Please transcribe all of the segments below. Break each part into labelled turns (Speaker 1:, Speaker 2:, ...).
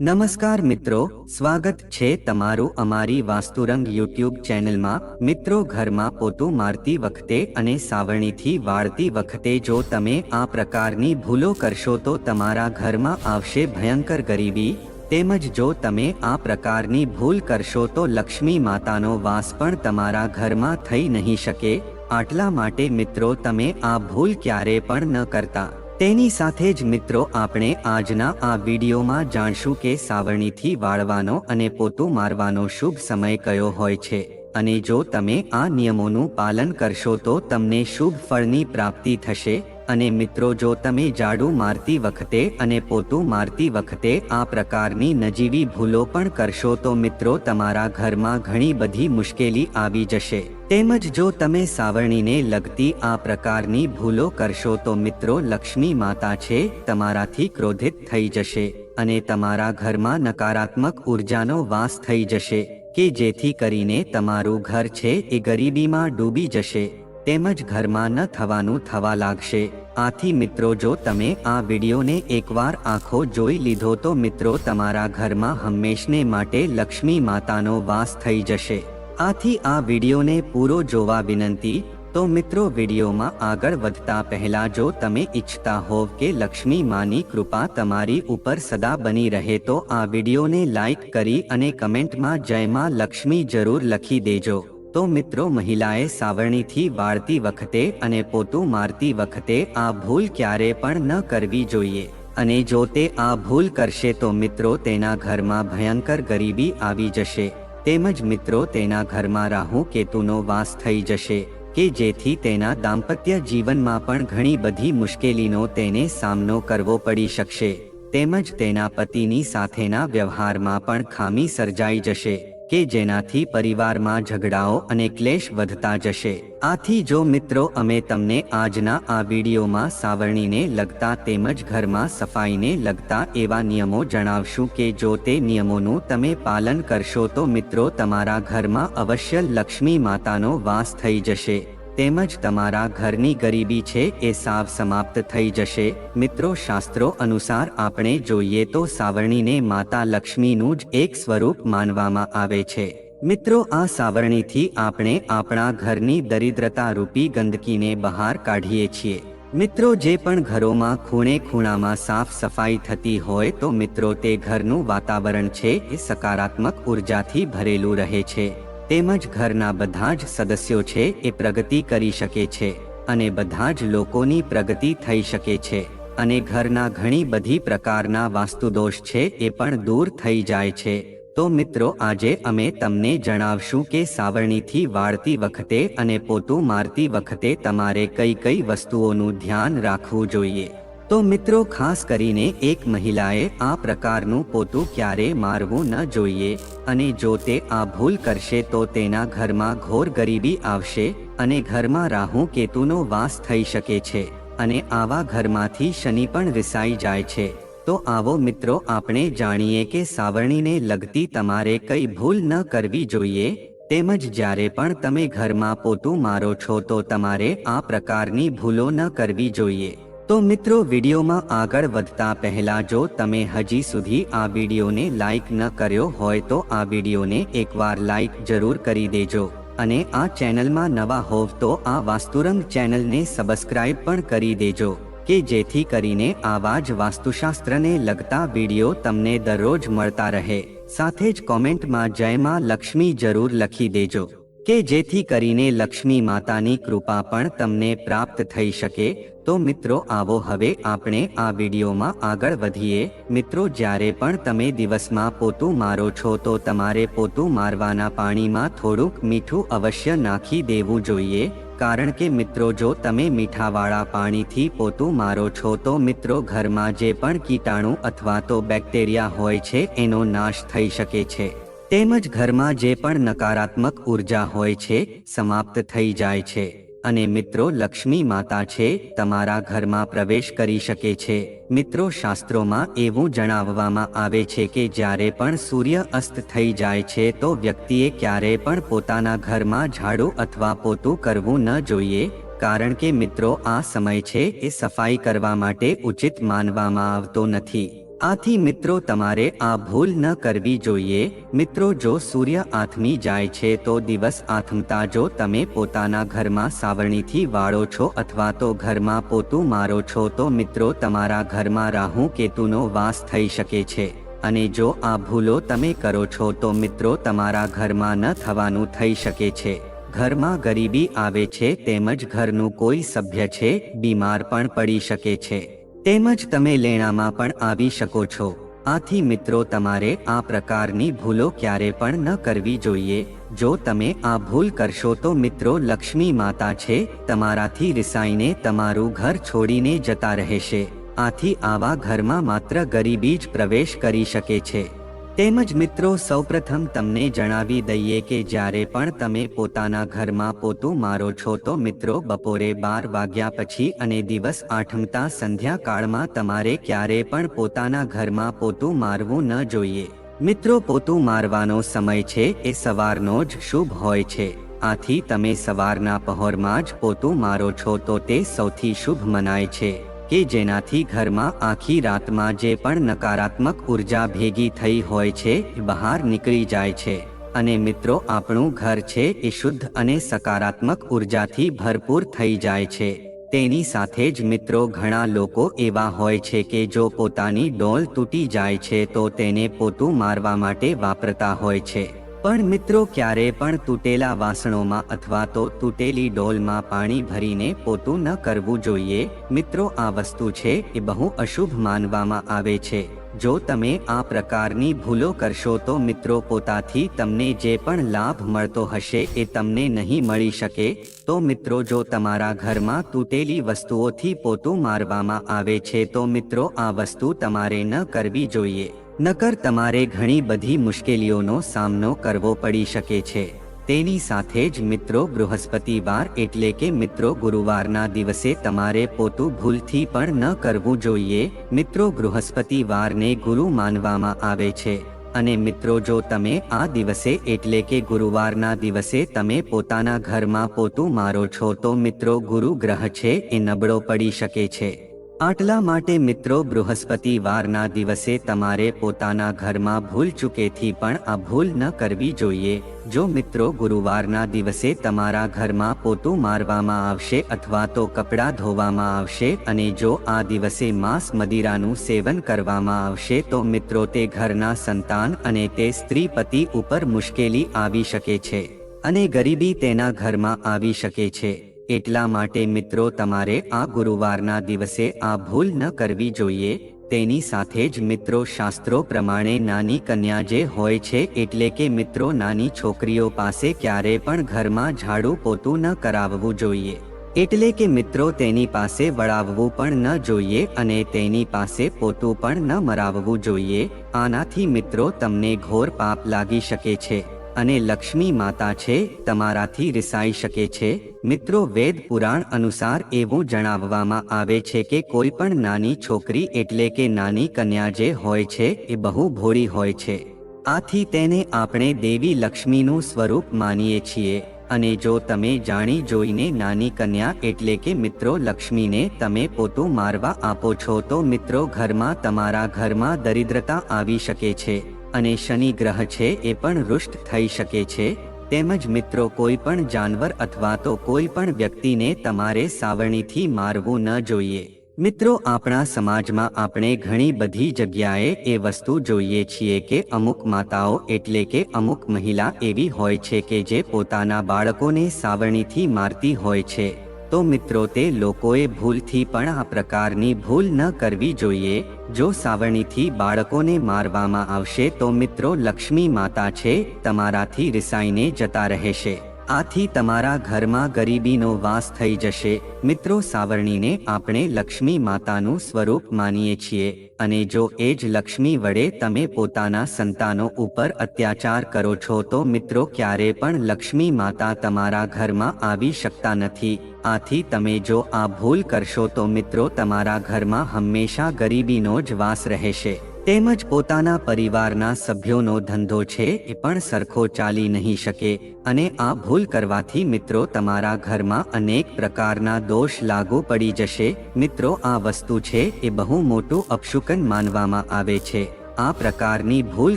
Speaker 1: નમસ્કાર મિત્રો, સ્વાગત છે તમારું અમારી વાસ્તુરંગ યુટ્યુબ ચેનલમાં. મિત્રો, ઘરમાં પોતું મારતી વખતે અને સાવરણીથી વાળતી વખતે જો તમે આ પ્રકારની ભૂલો કરશો તો તમારા ઘરમાં આવશે ભયંકર ગરીબી. તેમજ જો તમે આ પ્રકારની ભૂલ કરશો તો લક્ષ્મી માતાનો વાસ પણ તમારા ઘરમાં થઈ નહીં શકે. આટલા માટે મિત્રો, તમે આ ભૂલ ક્યારે પણ ન કરતા. તેની સાથે જ મિત્રો આપણે આજના આ વિડીયોમાં જાણશું કે સાવરણીથી વાળવાનો અને પોતું મારવાનો શુભ સમય કયો હોય છે. અને જો તમે આ નિયમોનું પાલન કરશો તો તમને શુભ ફળની પ્રાપ્તિ થશે. અને મિત્રો, જો તમે ઝાડુ મારતી વખતે અને પોતું મારતી વખતે આ પ્રકારની નજીવી ભૂલો પણ કરશો, તો મિત્રો, તમારા ઘરમાં ઘણી બધી મુશ્કેલી આવી જશે. તેમજ જો તમે સાવરણીને લગતી આ પ્રકારની ભૂલો કરશો, તો મિત્રો, લક્ષ્મી માતા છે, તમારાથી ક્રોધિત થઈ જશે અને તમારા ઘરમાં નકારાત્મક ઉર્જાનો વાસ થઈ જશે કે જેથી કરીને તમારું ઘર છે એ ગરીબીમાં ડૂબી જશે. તેમજ ઘરમાં ન થવાનું થવા લાગશે. આથી મિત્રો જો તમે આ વિડીયોને એકવાર આખો જોઈ લીધો તો મિત્રો તમારા ઘરમાં હંમેશને માટે લક્ષ્મી માતાનો વાસ થઈ જશે. આથી આ વિડીયોને પૂરો જોવા વિનંતી, તો મિત્રો વિડીયોમાં આગળ વધતા પહેલા જો તમે ઈચ્છતા હોવ કે લક્ષ્મી માની કૃપા તમારી ઉપર સદા બની રહે તો આ વિડીયોને લાઈક કરી અને કમેન્ટમાં જય માં લક્ષ્મી જરૂર લખી દેજો. તો મિત્રો મહિલાએ સાવરણીથી વાળતી વખતે અને પોતું મારતી વખતે આ ભૂલ ક્યારે પણ ન કરવી જોઈએ. અને જો તે આ ભૂલ કરશે તો મિત્રો તેના ઘરમાં ભયંકર ગરીબી આવી જશે. તેમજ મિત્રો તેના ઘરમાં રાહુ કેતુનો વાસ થઈ જશે, કે જેથી તેના દાંપત્ય જીવનમાં પણ ઘણી બધી મુશ્કેલીનો તેને સામનો કરવો પડી શકશે. તેમજ તેના પતિની સાથેના વ્યવહારમાં પણ ખામી સર્જાઈ જશે. કે જેનાથી પરિવારમાં ઝઘડાઓ અને ક્લેશ વધતા જશે. આથી જો મિત્રો, અમે તમને આજના આ વિડીયોમાં સાવરણીને લગતા તેમજ ઘરમાં સફાઈને લગતા એવા નિયમો જણાવશું કે જો તે નિયમોનું તમે પાલન કરશો તો મિત્રો, તમારા ઘરમાં અવશ્ય લક્ષ્મી માતાનો વાસ થઈ જશે. તેમજ તમારા ઘરની ગરીબી છે એ સાવ સમાપ્ત થઈ જશે. મિત્રો, શાસ્ત્રો અનુસાર આપણે જોઈએ તો સાવરણીને માતા લક્ષ્મીનું જ એક સ્વરૂપ માનવામાં આવે છે. મિત્રો, આ સાવરણીથી આપણે આપણા ઘરની દરિદ્રતા રૂપી ગંદકીને બહાર કાઢીએ છીએ. મિત્રો, જે પણ ઘરોમાં ખૂણે ખૂણામાં સાફ સફાઈ થતી હોય તો મિત્રો, તે ઘરનું વાતાવરણ છે એ સકારાત્મક ઉર્જાથી ભરેલું રહે છે. તેમજ ઘરના બધા જ સદસ્યો છે એ પ્રગતિ કરી શકે છે અને બધા જ લોકોની પ્રગતિ થઈ શકે છે અને ઘરના ઘણી બધી પ્રકારના વાસ્તુદોષ છે એ પણ દૂર થઈ જાય છે. તો મિત્રો, આજે અમે તમને જણાવશું કે સાવરણીથી વાળતી વખતે અને પોતું મારતી વખતે તમારે કઈ કઈ વસ્તુઓનું ધ્યાન રાખવું જોઈએ. તો મિત્રો, ખાસ કરીને એક મહિલાએ આ પ્રકારનું પોતું ક્યારે મારવું ન જોઈએ અને જો તે આ ભૂલ કરશે તો તેના ઘરમાં ઘોર ગરીબી આવશે અને ઘરમાં રાહુ કેતુનો વાસ થઈ શકે છે અને આવા ઘરમાંથી શનિ પણ વિસાઈ જાય છે. તો આવો મિત્રો, આપણે જાણીએ કે સાવરણીને લગતી તમારે કઈ ભૂલ ન કરવી જોઈએ, તેમજ જ્યારે પણ તમે ઘરમાં પોતું મારો છો તો તમારે આ પ્રકારની ભૂલો ન કરવી જોઈએ. તો મિત્રો, વિડીયોમાં આગળ વધતા પહેલા જો તમે હજી સુધી આ વિડીયોને લાઈક ન કર્યો હોય તો આ વિડીયોને એકવાર લાઈક જરૂર કરી દેજો અને આ ચેનલમાં નવા હોવ તો આ વાસ્તુરંગ ચેનલને સબસ્ક્રાઇબ પણ કરી દેજો કે જેથી કરીને આવા જ વાસ્તુશાસ્ત્રને લગતા વીડિયો તમને દરરોજ મળતા રહે. સાથે જ કોમેન્ટમાં જયમાં લક્ષ્મી જરૂર લખી દેજો. કે જેથી કરીને લક્ષ્મી માતાની કૃપા પણ તમને પ્રાપ્ત થઈ શકે, તો મિત્રો આવો હવે આપણે આ વિડીયોમાં આગળ વધીએ. મિત્રો, જ્યારે પણ તમે દિવસમાં પોતું મારો છો, તો તમારે પોતું મારવાના પાણીમાં થોડુંક મીઠું અવશ્ય નાખી દેવું જોઈએ. કારણ કે મિત્રો, જો તમે મીઠાવાળા પાણીથી પોતું મારો છો, તો મિત્રો ઘરમાં જે પણ કીટાણુ અથવા તો બેક્ટેરિયા હોય છે, એનો નાશ થઈ શકે છે. તેમજ ઘરમાં જે પણ નકારાત્મક ઊર્જા હોય છે, સમાપ્ત થઈ જાય છે. અને મિત્રો, લક્ષ્મી માતા છે, તમારા ઘરમાં પ્રવેશ કરી શકે છે. મિત્રો, શાસ્ત્રોમાં એવું જણાવવામાં આવે છે કે જ્યારે પણ સૂર્ય અસ્ત થઈ જાય છે, તો વ્યક્તિએ ક્યારે પણ પોતાના ઘરમાં ઝાડુ અથવા પોતું કરવું ન જોઈએ, કારણ કે મિત્રો, આ સમય છે એ સફાઈ કરવા માટે ઉચિત માનવામાં આવતો નથી. આથી મિત્રો તમારે આ ભૂલ ન કરવી જોઈએ. મિત્રો જો સૂર્ય આથમી જાય છે તો દિવસ આથમતા જો તમે પોતાના ઘરમાં સાવરણીથી વાળો છો અથવા તો ઘરમાં પોતું મારો છો તો મિત્રો તમારા ઘરમાં રાહુ કેતુનો વાસ થઈ શકે છે. અને જો આ ભૂલો તમે કરો છો તો મિત્રો તમારા ઘરમાં ન થવાનું થઈ શકે છે. ઘરમાં ગરીબી આવે છે તેમજ ઘરનું કોઈ સભ્ય છે, બીમાર પણ પડી શકે છે. તેમજ તમે લેણામાં પણ આવી શકો છો. આથી મિત્રો, તમારે આ પ્રકારની ભૂલો ક્યારે પણ ન કરવી જોઈએ. જો તમે આ ભૂલ કરશો તો મિત્રો, લક્ષ્મી માતા છે, તમારાથી રિસાઈને તમારું ઘર છોડીને જતા રહેશે. આથી આવા ઘરમાં માત્ર ગરીબી જ પ્રવેશ કરી શકે છે. તેમજ મિત્રો, સૌપ્રથમ તમને જણાવી દઈએ કે જ્યારે પણ તમે પોતાના ઘરમાં પોતું મારો છો, તો મિત્રો, બપોરે બાર વાગ્યા પછી અને દિવસ આઠમતા સંધ્યાકાળમાં તમારે ક્યારે પણ પોતાના ઘરમાં પોતું મારવું ન જોઈએ. મિત્રો, પોતું મારવાનો સમય છે, એ સવારનો જ શુભ હોય છે. આથી તમે સવારના પહોરમાં જ પોતું મારો છો, તો તે સૌથી શુભ મનાય છે. કે જેનાથી ઘરમાં આખી રાતમાં જે પણ નકારાત્મક ઊર્જા ભેગી થઈ હોય છે બહાર નીકળી જાય છે. અને મિત્રો, આપણું ઘર છે, એ શુદ્ધ અને સકારાત્મક ઉર્જાથી ભરપૂર થઈ જાય છે. તેની સાથે જ મિત્રો, ઘણા લોકો એવા હોય છે કે જો પોતાની ડોલ તૂટી જાય છે, તો તેને પોતું મારવા માટે વાપરતા હોય છે. પણ મિત્રો ક્યારે પણ તૂટેલા વાસણોમાં અથવા તો તૂટેલી ડોલમાં પાણી ભરીને પોતું ન કરવું જોઈએ, મિત્રો આ વસ્તુ છે એ બહુ અશુભ માનવામાં આવે છે. જો તમે આ પ્રકારની ભૂલો કરશો તો મિત્રો પોતાથી તમને જે પણ લાભ મળતો હશે એ તમને નહીં મળી શકે. તો મિત્રો જો તમારા ઘરમાં તૂટેલી વસ્તુઓથી પોતું મારવામાં આવે છે તો મિત્રો આ વસ્તુ તમારે ન કરવી જોઈએ. નકર તમારે ઘણી બધી મુશ્કેલીઓનો સામનો કરવો પડી શકે છે. તેની સાથે જ મિત્રો બૃહસ્પતિવાર એટલે કે મિત્રો ગુરુવારના દિવસે તમારે પોતું ભૂલથી પણ ન કરવું જોઈએ. મિત્રો બૃહસ્પતિવારને ગુરુ માનવામાં આવે છે. અને મિત્રો જો તમે આ દિવસે એટલે કે ગુરુવારના દિવસે તમે પોતાના ઘરમાં પોતું મારો છો તો મિત્રો ગુરુ ગ્રહ છે એ નબળો પડી શકે છે. આટલા માટે મિત્રો બૃહસ્પતિવારના દિવસે તમારે પોતાના ઘરમાં ભૂલ ચૂકેથી પણ આ ભૂલ ન કરવી જોઈએ. જો મિત્રો ગુરુવારના દિવસે તમારા ઘરમાં પોતું મારવામાં આવશે અથવા તો કપડાં ધોવામાં આવશે અને જો આ દિવસે માંસ મદિરાનું સેવન કરવામાં આવશે તો મિત્રો તે ઘરના સંતાન અને તે સ્ત્રી પતિ ઉપર મુશ્કેલી આવી શકે છે અને ગરીબી તેના ઘરમાં આવી શકે છે. એટલા માટે મિત્રો તમારે આ ગુરુવારના દિવસે આ ભૂલ ન કરવી જોઈએ, તેની સાથે જ મિત્રો શાસ્ત્રો પ્રમાણે નાની કન્યા જે હોય છે એટલે કે મિત્રો નાની છોકરીઓ પાસે ક્યારે પણ ઘરમાં ઝાડુ પોતું ન કરાવવું જોઈએ. એટલે કે મિત્રો તેની પાસે વળાવવું પણ ન જોઈએ અને તેની પાસે પોતું પણ ન મરાવવું જોઈએ, આનાથી મિત્રો તમને ઘોર પાપ લાગી શકે છે. અને લક્ષ્મી માતા છે, તમારાથી રિસાઈ શકે છે. મિત્રો, વેદ પુરાણ અનુસાર એવું જણાવવામાં આવે છે કે કોઈ પણ નાની છોકરી એટલે કે નાની કન્યા જે હોય છે, એ બહુ ભોળી હોય છે. આથી તેને આપણે દેવી લક્ષ્મીનું સ્વરૂપ માનીએ છીએ. અને જો તમે જાણી જોઈને નાની કન્યા એટલે કે મિત્રો લક્ષ્મીને તમે પોતું મારવા આપો છો તો મિત્રો ઘરમાં તમારા ઘરમાં દરિદ્રતા આવી શકે છે. અને શનિ ગ્રહ છે એ પણ રુષ્ટ થઈ શકે છે. તેમજ મિત્રો, કોઈ પણ જાનવર અથવા તો કોઈ પણ વ્યક્તિને તમારે સાવરણીથી મારવું ન જોઈએ. મિત્રો, આપણા સમાજમાં આપણે ઘણી બધી જગ્યાએ એ વસ્તુ જોઈએ છીએ કે અમુક માતાઓ એટલે કે અમુક મહિલા એવી હોય છે કે જે પોતાના બાળકોને સાવરણીથી મારતી હોય છે. તો મિત્રો તે લોકોએ ભૂલથી પણ આ પ્રકારની ભૂલ ન કરવી જોઈએ. જો સાવરણીથી બાળકોને મારવામાં આવશે તો મિત્રો લક્ષ્મી માતા છે, તમારાથી રિસાઈને જતા રહેશે. આથી તમારા ઘરમાં ગરીબીનો વાસ થઈ જશે. મિત્રો, સાવરણીને આપણે લક્ષ્મી માતાનું સ્વરૂપ માનીએ છીએ અને જો એ જ લક્ષ્મી વડે તમે પોતાના સંતાનો ઉપર અત્યાચાર કરો છો તો મિત્રો, ક્યારે પણ લક્ષ્મી માતા તમારા ઘરમાં આવી શકતા નથી. આથી તમે જો આ ભૂલ કરશો તો મિત્રો, તમારા ઘરમાં હંમેશા ગરીબીનો જ વાસ રહેશે. તેમજ પોતાના પરિવારના સભ્યોનો ધંધો છે એ પણ સરખો ચાલી નહીં શકે અને આ ભૂલ કરવાથી મિત્રો તમારા ઘરમાં અનેક પ્રકારના દોષ લાગુ પડી જશે. મિત્રો, આ વસ્તુ છે એ બહુ મોટું અપશુકન માનવામાં આવે છે. આ પ્રકારની ભૂલ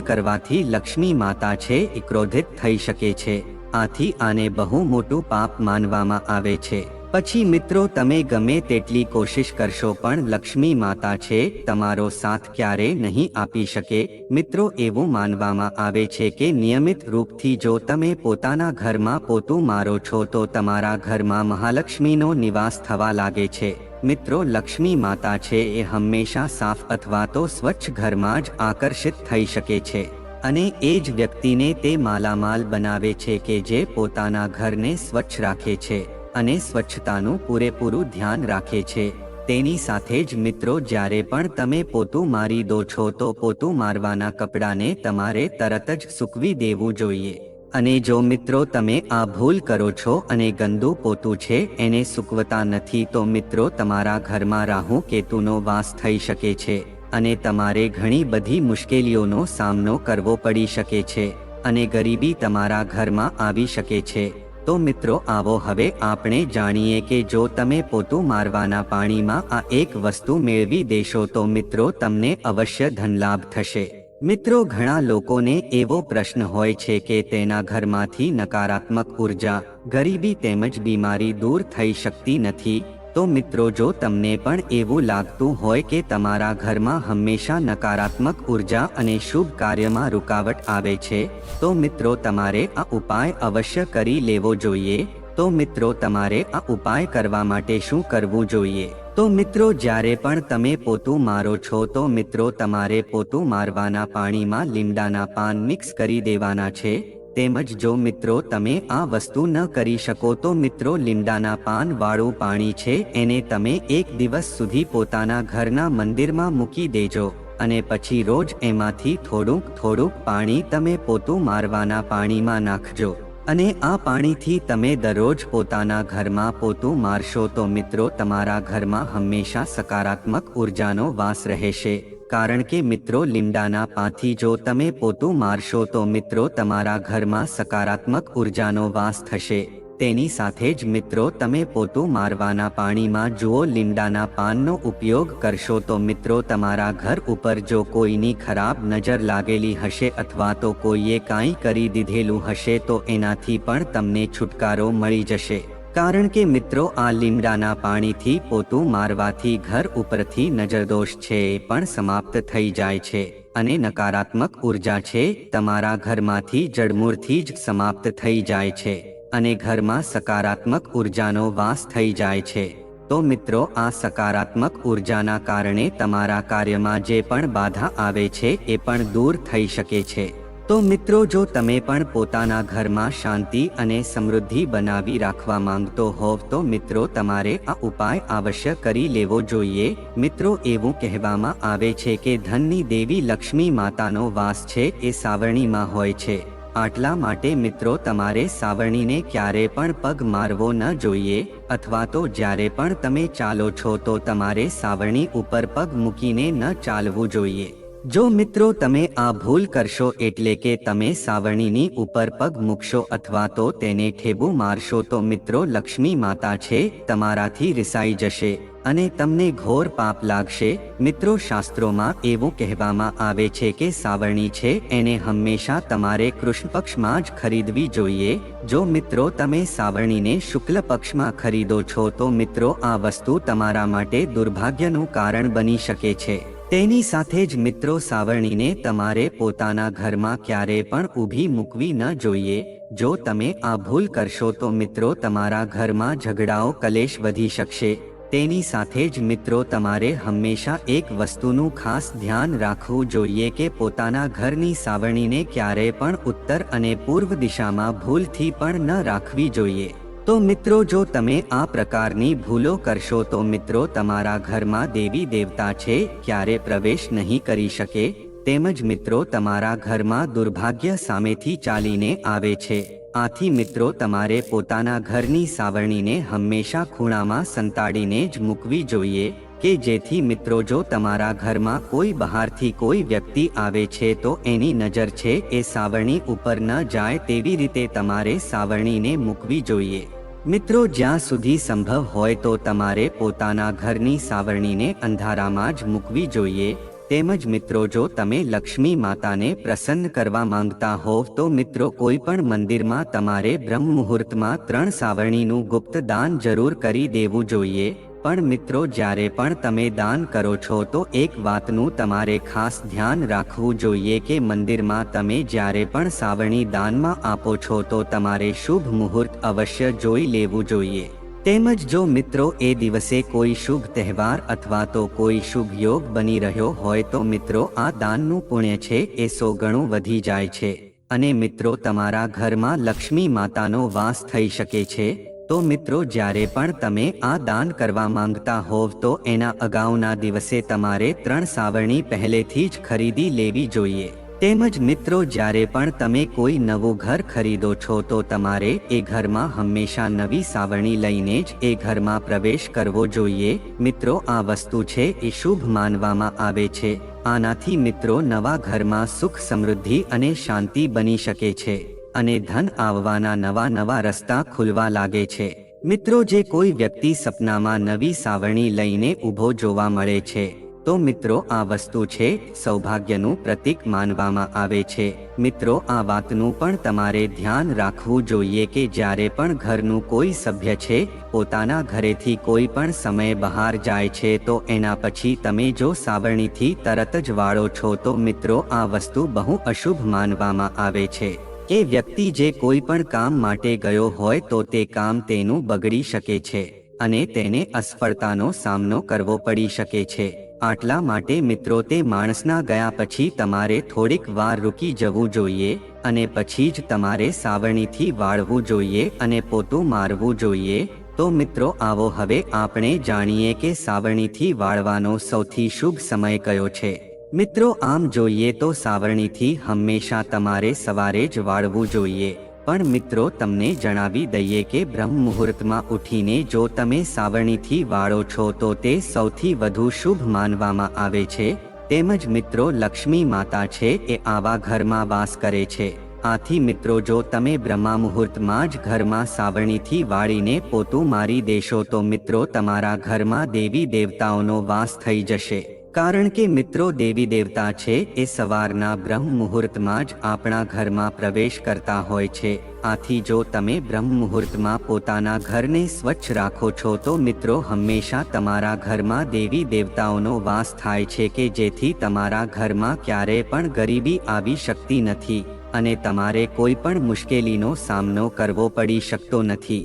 Speaker 1: કરવાથી લક્ષ્મી માતા છે એ ક્રોધિત થઈ શકે છે. આથી આને બહુ મોટું પાપ માનવામાં આવે છે. પછી મિત્રો તમે ગમે તેટલી કોશિશ કરશો પણ લક્ષ્મી માતા છે, તમારો સાથ ક્યારે નહીં આપી શકે? મિત્રો એવું માનવામાં આવે છે કે નિયમિત રૂપથી જો તમે પોતાના ઘરમાં પોતું મારો છો તો તમારા ઘરમાં મહાલક્ષ્મીનો નિવાસ થવા લાગે છે. મિત્રો લક્ષ્મી માતા છે એ હંમેશા સાફ અથવા તો સ્વચ્છ ઘરમાં જ આકર્ષિત થઈ શકે છે. અને એ જ વ્યક્તિને તે માલામાલ બનાવે છે કે જે પોતાના ઘરને સ્વચ્છ રાખે છે. અને સ્વચ્છતાનું પૂરેપૂરું ધ્યાન રાખે છે. તેની સાથે જ મિત્રો, જ્યારે પણ તમે પોતું મારી દો છો, તો પોતું મારવાના કપડાને તમારે તરત જ સૂકવી દેવું જોઈએ. અને જો મિત્રો, તમે આ ભૂલ કરો છો અને ગંદુ પોતું છે, એને સૂકવતા નથી, તો મિત્રો, તમારા ઘરમાં રાહુ કેતુનો વાસ થઈ શકે છે. અને તમારે ઘણી બધી મુશ્કેલીઓનો સામનો કરવો પડી શકે છે. અને ગરીબી તમારા ઘરમાં આવી શકે છે. તો મિત્રો આવો હવે આપણે જાણીએ કે જો તમે પોતું મારવાના પાણીમાં આ એક વસ્તુ મેળવી દેશો તો મિત્રો તમને અવશ્ય ધનલાભ થશે. મિત્રો ઘણા લોકોને એવો પ્રશ્ન હોય છે કે તેના ઘરમાંથી નકારાત્મક ઊર્જા, ગરીબી તેમજ બીમારી દૂર થઈ શકતી નથી. તો મિત્રો, જો તમને પણ એવું લાગતું હોય કે તમારા ઘરમાં હંમેશા નકારાત્મક ઊર્જા અને શુભ કાર્યમાં રૂકાવટ આવે છે, તો મિત્રો, તમારે આ ઉપાય અવશ્ય કરી લેવો જોઈએ. તો મિત્રો, તમારે આ ઉપાય કરવા માટે શું કરવું જોઈએ? તો મિત્રો, જ્યારે પણ તમે પોતું મારો છો, તો મિત્રો, તમારે પોતું મારવાના પાણીમાં લીમડાના પાન મિક્સ કરી દેવાના છે. તેમજ જો મિત્રો તમે આ વસ્તુ ન કરી શકો તો મિત્રો લીમડાના પાન વાળું પાણી છે, એને તમે એક દિવસ સુધી પોતાના ઘરના મંદિરમાં મૂકી દેજો. અને પછી રોજ એમાંથી થોડુંક થોડુંક પાણી તમે પોતું મારવાના પાણીમાં નાખજો. અને આ પાણીથી તમે દરરોજ પોતાના ઘરમાં પોતું મારશો તો મિત્રો તમારા ઘરમાં હંમેશા સકારાત્મક ઉર્જાનો વાસ રહેશે. કારણ કે મિત્રો લીમડાના પાથી જો તમે પોતું મારશો તો મિત્રો તમારા ઘરમાં સકારાત્મક ઉર્જાનો વાસ થશે. તેની સાથે જ મિત્રો તમે પોતું મારવાના પાણીમાં જુઓ લીમડાના પાનનો ઉપયોગ કરશો તો મિત્રો તમારા ઘર ઉપર જો કોઈની ખરાબ નજર લાગેલી હશે અથવા તો કોઈએ કાંઈ કરી દીધેલું હશે તો એનાથી પણ તમને છુટકારો મળી જશે. કારણ કે મિત્રો, આ લીમડાના પાણીથી પોતું મારવાથી ઘર ઉપરથી નજરદોષ છે, પણ સમાપ્ત થઈ જાય છે અને નકારાત્મક ઊર્જા છે, તમારા ઘરમાંથી જડમૂળથી જ સમાપ્ત થઈ જાય છે અને ઘરમાં સકારાત્મક ઉર્જાનો વાસ થઈ જાય છે. તો મિત્રો, આ સકારાત્મક ઉર્જાના કારણે તમારા કાર્યમાં જે પણ બાધા આવે છે, એ પણ દૂર થઈ શકે છે. તો મિત્રો, જો તમે પણ પોતાના ઘરમાં શાંતિ અને સમૃદ્ધિ બનાવી રાખવા માંગતો હોવ, તો મિત્રો, તમારે આ ઉપાય અવશ્ય કરી લેવો જોઈએ. મિત્રો, એવું કહેવામાં આવે છે કે ધનની દેવી લક્ષ્મી માતાનો વાસ છે, એ સાવરણીમાં હોય છે. આટલા માટે મિત્રો, તમારે સાવરણીને ક્યારે પણ પગ મારવો ન જોઈએ, અથવા તો જ્યારે પણ તમે ચાલો છો, તો તમારે સાવરણી ઉપર પગ મૂકીને ન ચાલવું જોઈએ. જો મિત્રો તમે આ ભૂલ કરશો એટલે કે તમે સાવરણીની ઉપર પગ મૂકશો અથવા તો તેને ઠેબુ મારશો તો મિત્રો લક્ષ્મી માતા છે, તમારાથી રિસાઈ જશે અને તમને ઘોર પાપ લાગશે. મિત્રો શાસ્ત્રોમાં એવું કહેવામાં આવે છે કે સાવરણી છે, એને હંમેશા તમારે કૃષ્ણ પક્ષમાં જ ખરીદવી જોઈએ. જો મિત્રો તમે સાવરણીને શુક્લ પક્ષમાં ખરીદો છો તો મિત્રો આ વસ્તુ તમારા માટે દુર્ભાગ્યનું કારણ બની શકે છે. તેની સાથે જ મિત્રો સાવરણીને તમારે પોતાના ઘરમાં ક્યારે પણ ઊભી મૂકવી ન જોઈએ. જો તમે આ ભૂલ કરશો તો મિત્રો તમારા ઘરમાં ઝઘડાઓ કલેશ વધી શકશે. તેની સાથે જ મિત્રો તમારે હંમેશા એક વસ્તુનું ખાસ ધ્યાન રાખવું જોઈએ કે પોતાના ઘરની સાવરણીને ક્યારે પણ ઉત્તર અને પૂર્વ દિશામાં ભૂલથી પણ ન રાખવી જોઈએ. તો મિત્રો, જો તમે આ પ્રકારની ભૂલો કરશો, તો મિત્રો, તમારા ઘરમાં દેવી દેવતા છે, ક્યારે પ્રવેશ નહીં કરી શકે? તેમજ મિત્રો, તમારા ઘરમાં દુર્ભાગ્ય સામેથી ચાલીને આવે છે. આથી મિત્રો, તમારે પોતાના ઘરની સાવરણીને હંમેશા ખૂણામાં સંતાડીને જ મૂકવી જોઈએ. કે જેથી મિત્રો જો તમારા ઘરમાં કોઈ બહારથી કોઈ વ્યક્તિ આવે છે તો એની નજર છે એ સાવરણી ઉપર ન જાય તેવી રીતે તમારે સાવરણીને મૂકવી જોઈએ. મિત્રો જ્યાં સુધી સંભવ હોય તો તમારે પોતાના ઘરની સાવરણીને અંધારામાં જ મૂકવી જોઈએ. તેમજ મિત્રો જો તમે લક્ષ્મી માતાને પ્રસન્ન કરવા માંગતા હોવ તો મિત્રો કોઈ પણ મંદિરમાં તમારે બ્રહ્મ મુહૂર્તમાં ત્રણ સાવરણીનું ગુપ્ત દાન જરૂર કરી દેવું જોઈએ. પણ મિત્રો, જ્યારે પણ તમે દાન કરો છો, તો એક વાતનું તમારે ખાસ ધ્યાન રાખવું જોઈએ કે મંદિરમાં તમે જ્યારે પણ સાવરણી દાનમાં આપો છો, તો તમારે શુભ મુહૂર્ત અવશ્ય જોઈ લેવું જોઈએ. તેમજ જો મિત્રો, એ દિવસે કોઈ શુભ તહેવાર અથવા તો કોઈ શુભ યોગ બની રહ્યો હોય, તો મિત્રો, આ દાનનું પુણ્ય છે, એ સો ગણું વધી જાય છે. અને મિત્રો, તમારા ઘરમાં લક્ષ્મી માતાનો વાસ થઈ શકે છે. તો મિત્રો જ્યારે પણ તમે આ દાન કરવા માંગતા હોવ તો એના અગાઉના દિવસે તમારે ત્રણ સાવરણી પહેલેથી જ ખરીદી લેવી જોઈએ. તેમજ મિત્રો જ્યારે પણ તમે કોઈ નવું ઘર ખરીદો છો તો તમારે એ ઘરમાં હંમેશા નવી સાવરણી લઈને જ એ ઘરમાં પ્રવેશ કરવો જોઈએ. મિત્રો આ વસ્તુ છે એ શુભ માનવામાં આવે છે. આનાથી મિત્રો નવા ઘરમાં સુખ સમૃદ્ધિ અને શાંતિ બની શકે છે. અને ધન આવવાના નવા નવા રસ્તા ખુલવા લાગે છે. મિત્રો, જે કોઈ વ્યક્તિ સપનામાં નવી સાવરણી લઈને ઊભો જોવા મળે છે, તો મિત્રો, આ વસ્તુ છે, સૌભાગ્યનું પ્રતીક માનવામાં આવે છે. મિત્રો, આ વાતનું પણ તમારે ધ્યાન રાખવું જોઈએ કે જ્યારે પણ ઘરનું કોઈ સભ્ય છે, પોતાના ઘરેથી કોઈ પણ સમયે બહાર જાય છે, તો એના પછી તમે જો સાવરણીથી તરત જ વાળો છો, તો મિત્રો, આ વસ્તુ બહુ અશુભ માનવામાં આવે છે. એ વ્યક્તિ જે કોઈ પણ કામ માટે ગયો હોય તો તે કામ તેનું બગડી શકે છે અને તેને અસફળતાનો સામનો કરવો પડી શકે છે. આટલા માટે મિત્રો તે માણસના ગયા પછી તમારે થોડીક વાર રૂકી જવું જોઈએ અને પછી જ તમારે સાવરણીથી વાળવું જોઈએ અને પોતું મારવું જોઈએ. તો મિત્રો આવો હવે આપણે જાણીએ કે સાવરણીથી વાળવાનો સૌથી શુભ સમય કયો છે. મિત્રો, આમ જોઈએ તો સાવરણીથી હંમેશા તમારે સવારે જ વાળવું જોઈએ. પણ મિત્રો, તમને જણાવી દઈએ કે બ્રહ્મ મુહૂર્તમાં ઉઠીને જો તમે સાવરણીથી વાળો છો તો તે સૌથી વધુ શુભ માનવામાં આવે છે. તેમજ મિત્રો, લક્ષ્મી માતા છે એ આવા ઘરમાં વાસ કરે છે. આથી મિત્રો, જો તમે બ્રહ્મા મુહૂર્તમાં જ ઘરમાં સાવરણીથી વાળીને પોતું મારી દેશો તો મિત્રો, તમારા ઘરમાં દેવી દેવતાઓનો વાસ થઈ જશે. કારણ કે મિત્રો દેવી દેવતા છે, એ સવારના બ્રહ્મ મુહૂર્તમાં જ આપણા ઘરમાં પ્રવેશ કરતા હોય છે. આથી જો તમે બ્રહ્મ મુહૂર્તમાં પોતાના ઘરને સ્વચ્છ રાખો છો, તો મિત્રો હંમેશા તમારા ઘરમાં દેવી દેવતાઓનો વાસ થાય છે કે જેથી તમારા ઘરમાં ક્યારેય પણ ગરીબી આવી શકતી નથી અને તમારે કોઈ પણ મુશ્કેલીનો સામનો કરવો પડી શકતો નથી.